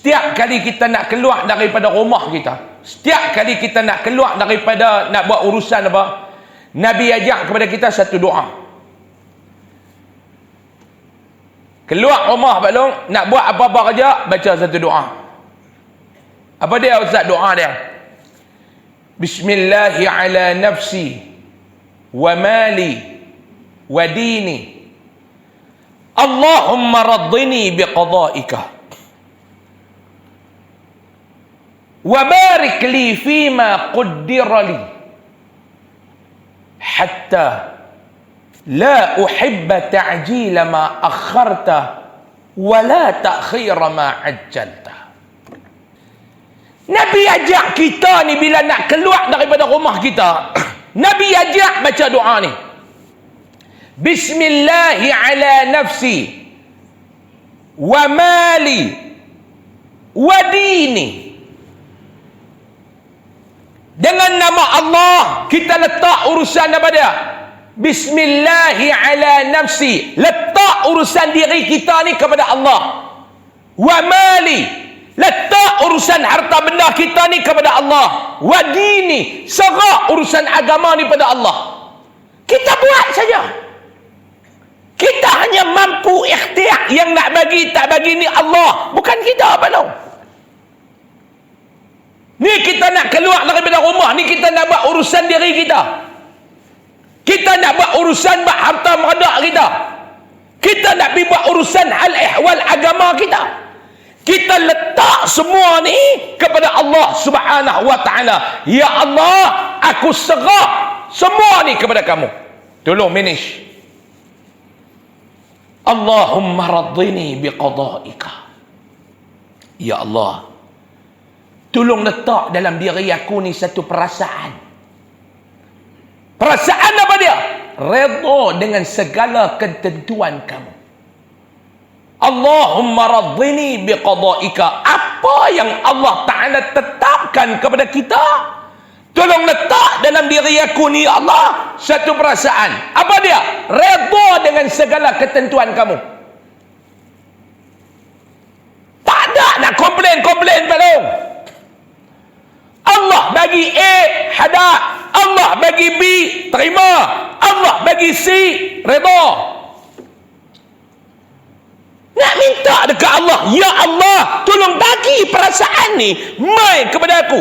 Setiap kali kita nak keluar daripada rumah kita, setiap kali kita nak keluar daripada nak buat urusan apa, Nabi ajak kepada kita satu doa. Keluar rumah balong, nak buat apa-apa kerja, baca satu doa. Apa dia Ustaz doa dia? Bismillahi ala nafsi wa mali wa dini. Allahumma raddini biqadaika. wa barik li fi ma quddira li hatta la uhibba ta'jila ma akharta wa la ta'khira ma ajjalta Nabi ajak kita ni bila nak keluar daripada rumah kita Nabi ajak baca doa ni. Bismillah ala nafsi wa mali wa dini. Nama Allah kita letak urusan apa dia? Bismillahi ala nafsi. Letak urusan diri kita ni kepada Allah. Wa mali. Letak urusan harta benda kita ni kepada Allah. Wa dini. Serah urusan agama ni pada Allah. Kita buat saja. Kita hanya mampu ikhtiar yang nak bagi tak bagi ni Allah. Bukan kita apa tau. Ni kita nak keluar daripada rumah. Ni kita nak buat urusan diri kita. Kita nak buat urusan buat harta meradak kita. Kita nak pergi buat urusan hal ehwal agama kita. Kita letak semua ni kepada Allah subhanahu wa ta'ala. Ya Allah, aku serah semua ni kepada kamu. Tolong manage. Allahumma radini biqadaika. Ya Allah, Tolong letak dalam diri aku ni satu perasaan. Perasaan apa dia? Redha dengan segala ketentuan kamu. Allahumma radhini biqadaika. Apa yang Allah Ta'ala tetapkan kepada kita, tolong letak dalam diri aku ni ya Allah satu perasaan. Apa dia? Redha dengan segala ketentuan kamu. Tak ada nak komplain-komplain belum. Allah bagi A hadap Allah bagi B terima. Allah bagi C redha nak minta dekat Allah ya Allah tolong bagi perasaan ni mai kepada aku